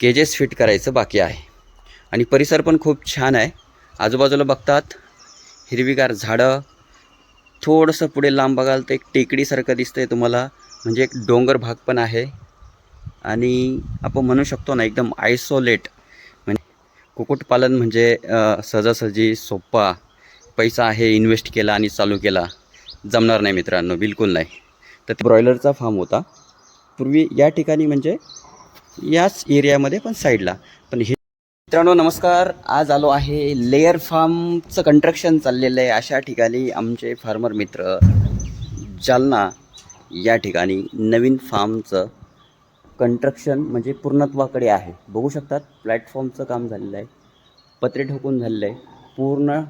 केजेस fit करायचं बाकी आहे. आणि परिसर पण खूप छान आहे. आजूबाजूला बघतात हिरवीगार झाडं. थोडंसं पुढे लांब बघाल तर एक टेकडीसारखं दिसतं आहे तुम्हाला. म्हणजे एक डोंगर भाग पण आहे. आणि आपण म्हणू शकतो ना एकदम आयसोलेट म्हणजे कुक्कुटपालन म्हणजे सहजासहजी सोपा पैसा आहे इन्व्हेस्ट केला आणि चालू केला. जमणार नाही मित्रांनो बिलकुल नाही. तर ब्रॉयलरचा फार्म होता. पूर्वी या ठिकाणी म्हणजे याच एरियामध्ये पण साईडला. पण हे मित्रांनो नमस्कार. आज आलो आहे लेअर फार्मचं कंस्ट्रक्शन चाललेलं आहे. अशा ठिकाणी आमचे फार्मर मित्र जालना या ठिकाणी नवीन फार्मचं कंस्ट्रक्शन म्हणजे पूर्णत्वाकडे आहे. बघू शकतात प्लॅटफॉर्मचं काम झालेलं आहे. पत्रे ठोकून झालेलं आहे. पूर्ण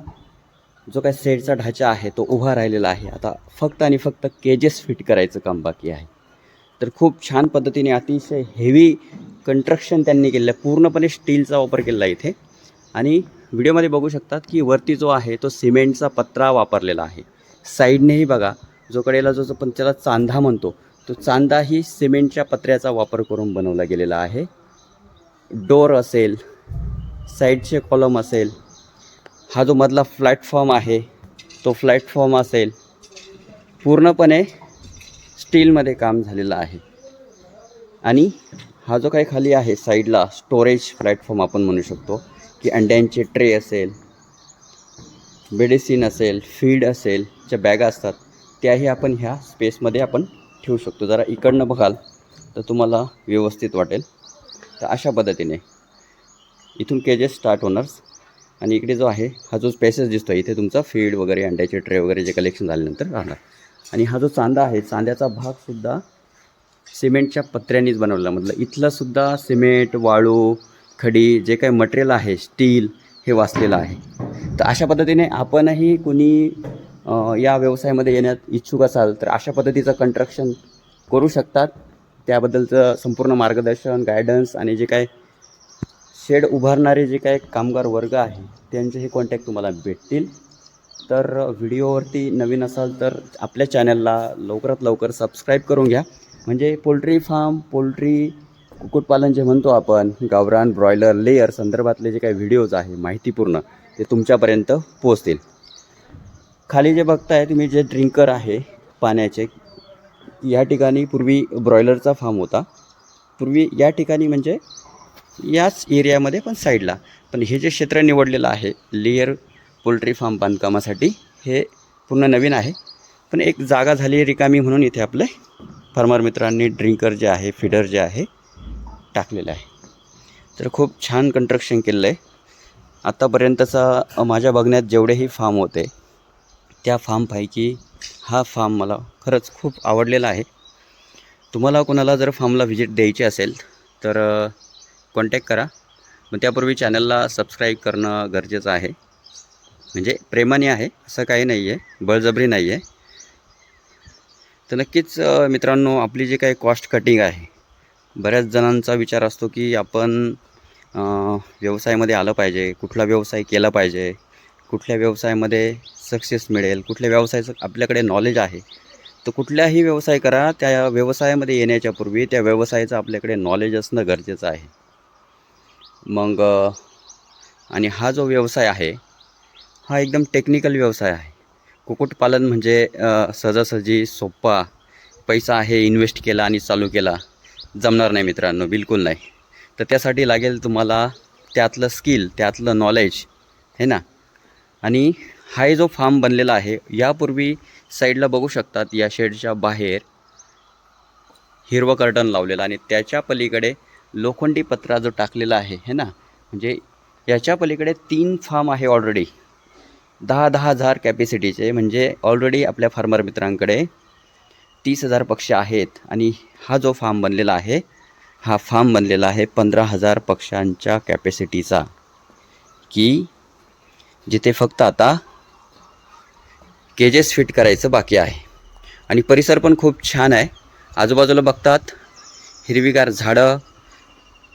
जो काय सेडचा ढाचा आहे तो उभा राहिलेला आहे. आता फक्त आणि फक्त केजेस फिट करायचं काम बाकी आहे. तर खूप छान पद्धतीने अतिशय हेवी कंस्ट्रक्शन त्यांनी केलेलं आहे. पूर्णपणे स्टीलचा वापर केलेला आहे इथे. आणि व्हिडिओमध्ये बघू शकतात की वरती जो आहे तो सिमेंटचा पत्रा वापरलेला आहे. साईडनेही बघा जो कडेला जो जो पण त्याला चांदा म्हणतो तो चांदाही सिमेंटच्या पत्र्याचा वापर करून बनवला गेलेला आहे. डोर असेल साईडचे कॉलम असेल हा जो मधला प्लॅटफॉर्म आहे तो प्लॅटफॉर्म असेल. पूर्णपणे स्टीलमध्ये काम झालेलं आहे. आणि हा जो काही खाली आहे साईडला स्टोरेज प्लॅटफॉर्म आपण म्हणू शकतो की अंड्यांचे ट्रे असेल मेडिसिन असेल फीड असेल ज्या बॅगा असतात त्याही आपण ह्या स्पेसमध्ये आपण ठेवू शकतो. जरा इकडनं बघाल तर तुम्हाला व्यवस्थित वाटेल. तर अशा पद्धतीने इथून केजेस स्टार्ट होणार. आणि इकडे जो आहे हा जो स्पेसेस दिसतो आहे इथे तुमचा फीड वगैरे अंड्याचे ट्रे वगैरे जे कलेक्शन झाल्यानंतर राहणार. आणि हा जो चांदा आहे चांद्याचा भागसुद्धा सिमेंटच्या पत्र्यांनीच बनवलेला म्हटलं इथलंसुद्धा सिमेंट वाळू खडी जे काही मटेरियल आहे स्टील हे वाचलेलं आहे. तर अशा पद्धतीने आपणही कोणी या व्यवसायामध्ये येण्यात इच्छुक असाल तर अशा पद्धतीचं कंस्ट्रक्शन करू शकतात. त्याबद्दलचं संपूर्ण मार्गदर्शन गायडन्स आणि जे काय शेड उभारणारे जे काय कामगार वर्ग आहे त्यांचेही कॉन्टॅक्ट तुम्हाला भेटतील. तर व्हिडिओवरती नवीन असाल तर आपल्या चॅनलला लवकरात लवकर सबस्क्राईब करून घ्या. म्हणजे पोल्ट्री फार्म पोल्ट्री कुक्कुटपालन जे म्हणतो आपण गावरान ब्रॉयलर लेअर संदर्भातले जे काही व्हिडिओज आहे माहितीपूर्ण ते तुमच्यापर्यंत पोहोचतील. खाली जे बघताय तुम्ही जे ड्रिंकर आहे पाण्याचे या ठिकाणी पूर्वी ब्रॉयलरचा फार्म होता. पूर्वी या ठिकाणी म्हणजे याच एरियामध्ये पण साईडला. पण हे जे क्षेत्र निवडलेलं आहे लेअर पोल्ट्री फार्म बांधकामासाठी हे पूर्ण नवीन आहे. पण एक जागा झाली रिकामी म्हणून इथे आपले फार्मर मित्रांनी ड्रिंकर जे आहे फिडर जे आहे टाकलेलं आहे. तर खूप छान कन्स्ट्रक्शन केलेलं आहे. आत्तापर्यंतचा माझ्या बघण्यात जेवढेही फार्म होते त्या फार्मपैकी हा फार्म मला खरंच खूप आवडलेला आहे. तुम्हाला कोणाला जर फार्मला व्हिजिट द्यायची असेल तर कॉन्टॅक्ट करा. मग त्यापूर्वी चॅनलला सबस्क्राईब करणं गरजेचं आहे. म्हणजे प्रेमाने आहे असं काही नाही आहे बळजबरी नाही आहे तर नक्कीच मित्रांनो आपली जी काही कॉस्ट कटिंग आहे बऱ्याच जणांचा विचार असतो की आपण व्यवसायामध्ये आलं पाहिजे कुठला व्यवसाय केला पाहिजे कुठल्या व्यवसायामध्ये सक्सेस मिळेल कुठल्या व्यवसायाचं आपल्याकडे नॉलेज आहे तर कुठल्याही व्यवसाय करा त्या व्यवसायामध्ये येण्याच्या पूर्वी त्या व्यवसायाचं आपल्याकडे नॉलेज असणं गरजेचं आहे. मग आणि हा जो व्यवसाय आहे हा एकदम टेक्निकल व्यवसाय आहे. कुक्कुटपालन म्हणजे सहजासहजी सोपा पैसा आहे इन्व्हेस्ट केला आणि चालू केला. जमणार नाही मित्रांनो बिलकुल नाही. तर त्यासाठी लागेल तुम्हाला त्यातलं स्किल त्यातलं नॉलेज है ना? आणि हा जो फार्म बनलेला आहे यापूर्वी साईडला बघू शकतात या शेडच्या बाहेर हिरवं कर्टन लावलेलं आणि त्याच्या पलीकडे लोखंडी पत्रा जो टाकलेला आहे है ना? म्हणजे याच्या पलीकडे तीन फार्म आहे ऑलरेडी दहा दहा हजार कॅपॅसिटीचे म्हणजे ऑलरेडी आपल्या फार्मर मित्रांकडे तीस हजार पक्षी आहेत. आणि हा जो फार्म बनलेला आहे हा फार्म बनलेला आहे पंधरा हजार पक्ष्यांच्या कॅपॅसिटीचा की जिथे फक्त आता केजेस फिट करायचं बाकी आहे. आणि परिसर पण खूप छान आहे. आजूबाजूला बघतात हिरवीगार झाडं.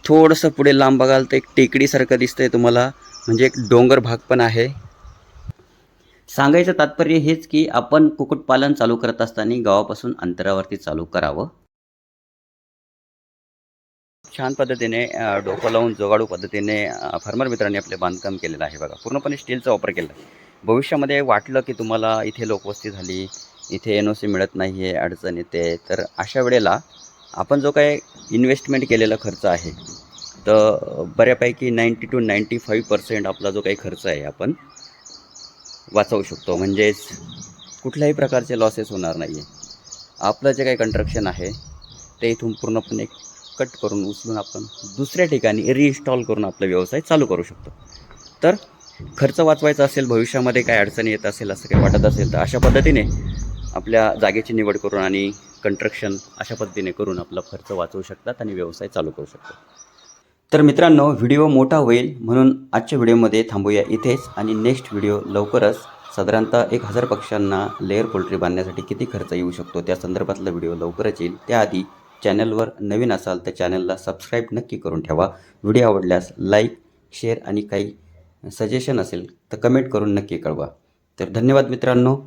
थोडंसं पुढे लांब बघाल तर एक टेकडीसारखं दिसतं आहे तुम्हाला. म्हणजे एक डोंगर भाग पण आहे. सांगायचं तात्पर्य हेच की आपण कुक्कुटपालन चालू करत असताना गावापासून अंतरावरती चालू करावं. छान पद्धतीने डोकं लावून जोगाडू पद्धतीने फार्मर मित्रांनी आपले बांधकाम केलेलं आहे बघा. पूर्णपणे स्टीलचा वापर केला. आहे भविष्यामध्ये वाटलं की तुम्हाला इथे लोकवस्ती झाली इथे एन ओ सी मिळत नाही आहे अडचण येते तर अशा वेळेला आपण जो काही इन्व्हेस्टमेंट केलेला खर्च आहे तर बऱ्यापैकी ninety two ninety five percent आपला जो काही खर्च आहे आपण वाचवू शकतो. म्हणजेच कुठल्याही प्रकारचे लॉसेस होणार नाही आहे आपलं जे काही कंट्रक्शन आहे ते इथून पूर्णपणे कट करून उचलून आपण दुसऱ्या ठिकाणी रिइन्स्टॉल करून आपला व्यवसाय चालू करू शकतो. तर खर्च वाचवायचा असेल भविष्यामध्ये काय अडचणी येत असेल असं काही वाटत असेल तर अशा पद्धतीने आपल्या जागेची निवड करून आणि कंट्रक्शन अशा पद्धतीने करून आपला खर्च वाचवू शकतात आणि व्यवसाय चालू करू शकतात. तर मित्रांनो व्हिडिओ मोठा होईल म्हणून आजच्या व्हिडिओमध्ये थांबूया इथेच आणि नेक्स्ट व्हिडिओ लवकरच साधारणतः एक हजार पक्ष्यांना लेअर पोल्ट्री बांधण्यासाठी किती खर्च येऊ शकतो त्या संदर्भातला व्हिडिओ लवकरच येईल. त्याआधी चॅनलवर नवीन असाल तर चॅनलला सबस्क्राईब नक्की करून ठेवा. व्हिडिओ आवडल्यास लाईक शेअर आणि काही सजेशन असेल तर कमेंट करून नक्की कळवा. तर धन्यवाद मित्रांनो.